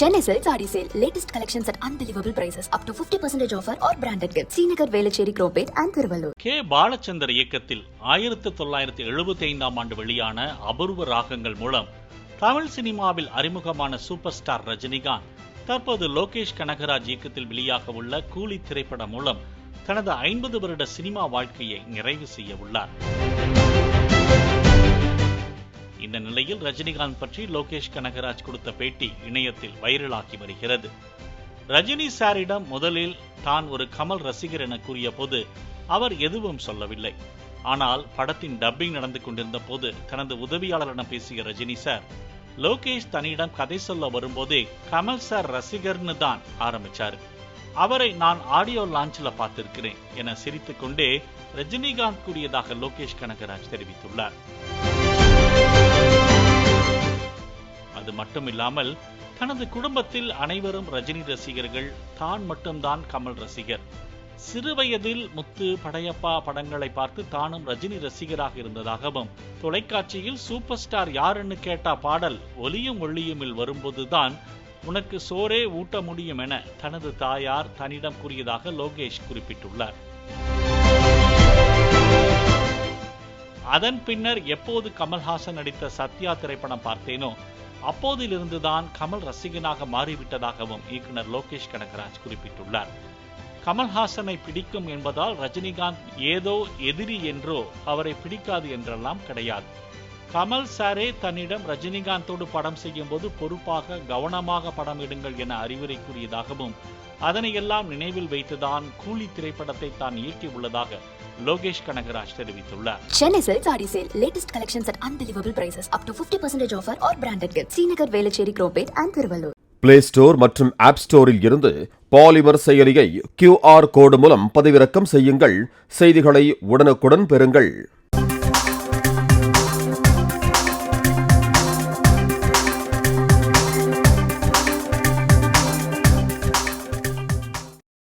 Chennai Silk Saree Sale. Latest collections at unbelievable prices. Up to 50% offer or branded gifts. Srinagar, Velachery Cropate and Thiruvallur K Balachander இயக்கத்தில் ஆயிரத்தி தொள்ளாயிரத்தி எழுபத்தி ஐந்தாம் ஆண்டு வெளியான அபூர்வ ராகங்கள் மூலம் தமிழ் சினிமாவில் அறிமுகமான சூப்பர் ஸ்டார் ரஜினிகாந்த் தற்போது லோகேஷ் கனகராஜ் இயக்கத்தில் வெளியாக உள்ள கூலி திரைப்படம் மூலம் தனது ஐம்பது வருட சினிமா வாழ்க்கையை நிறைவு செய்ய உள்ளார் இந்த நிலையில் ரஜினிகாந்த் பற்றி லோகேஷ் கனகராஜ் கொடுத்த பேட்டி இணையத்தில் வைரலாகி வருகிறது. ரஜினி சாரிடம் முதலில் தான் ஒரு கமல் ரசிகர் என கூறிய போது அவர் எதுவும் சொல்லவில்லை. ஆனால் படத்தின் டப்பிங் நடந்து கொண்டிருந்த போது தனது உதவியாளரிடம் பேசிய ரஜினி சார் லோகேஷ் தன்னிடம் கதை சொல்ல வரும்போதே கமல் சார் ரசிகர்னு தான் ஆரம்பிச்சாரு. அவரை நான் ஆடியோ லான்ச்ல பார்த்திருக்கிறேன் என சிரித்துக்கொண்டே ரஜினிகாந்த் கூறியதாக லோகேஷ் கனகராஜ் தெரிவித்துள்ளார். மட்டுமில்லாமல் தனது குடும்பத்தில் அனைவரும் ரஜினி ரசிகர்கள் தான் மட்டும்தான் கமல் ரசிகர். சிறுவயதில் முத்து படையப்பா படங்களை பார்த்து தானும் ரஜினி ரசிகராக இருந்ததாகவும் தொலைக்காட்சியில் சூப்பர் ஸ்டார் யாருன்னு கேட்டா பாடல் ஒலியும் ஒளியுமில் வரும்போதுதான் உனக்கு சோரே ஊட்ட முடியும் என தனது தாயார் தன்னிடம் கூறியதாக லோகேஷ் குறிப்பிட்டுள்ளார். அதன் பின்னர் எப்போது கமல்ஹாசன் நடித்த சத்யா திரைப்படம் பார்த்தேனோ அப்போதிலிருந்துதான் கமல் ரசிகனாக மாறிவிட்டதாகவும் இயக்குனர் லோகேஷ் கனகராஜ் குறிப்பிட்டுள்ளார். கமல்ஹாசனை பிடிக்கும் என்பதால் ரஜினிகாந்த் ஏதோ எதிரி என்றோ அவரை பிடிக்காது என்றெல்லாம் கிடையாது. கமல் சாரே தன்னிடம் ரஜினிகாந்தோடு படம் செய்யும் போது பொறுப்பாக கவனமாக படம் எடுங்கள் என அறிவுரை கூறியதாகவும் அதனையெல்லாம் நினைவில் வைத்துதான் கூலி திரைப்படத்தை தான் இயக்கியுள்ளதாக லோகேஷ் கனகராஜ் தெரிவித்துள்ளார் Chennai Silk Saree Sale. Latest collections at unbelievable prices. Up to 50% offer or branded gifts. Srinagar, Velachery, Cropate and Thiruvallur. Play store மற்றும் ஆப் ஸ்டோரில் இருந்து பாலிமர் செயலியை கியூஆர் கோடு மூலம் பதிவிறக்கம் செய்யுங்கள் செய்திகளை உடனுக்குடன் பெறுங்கள்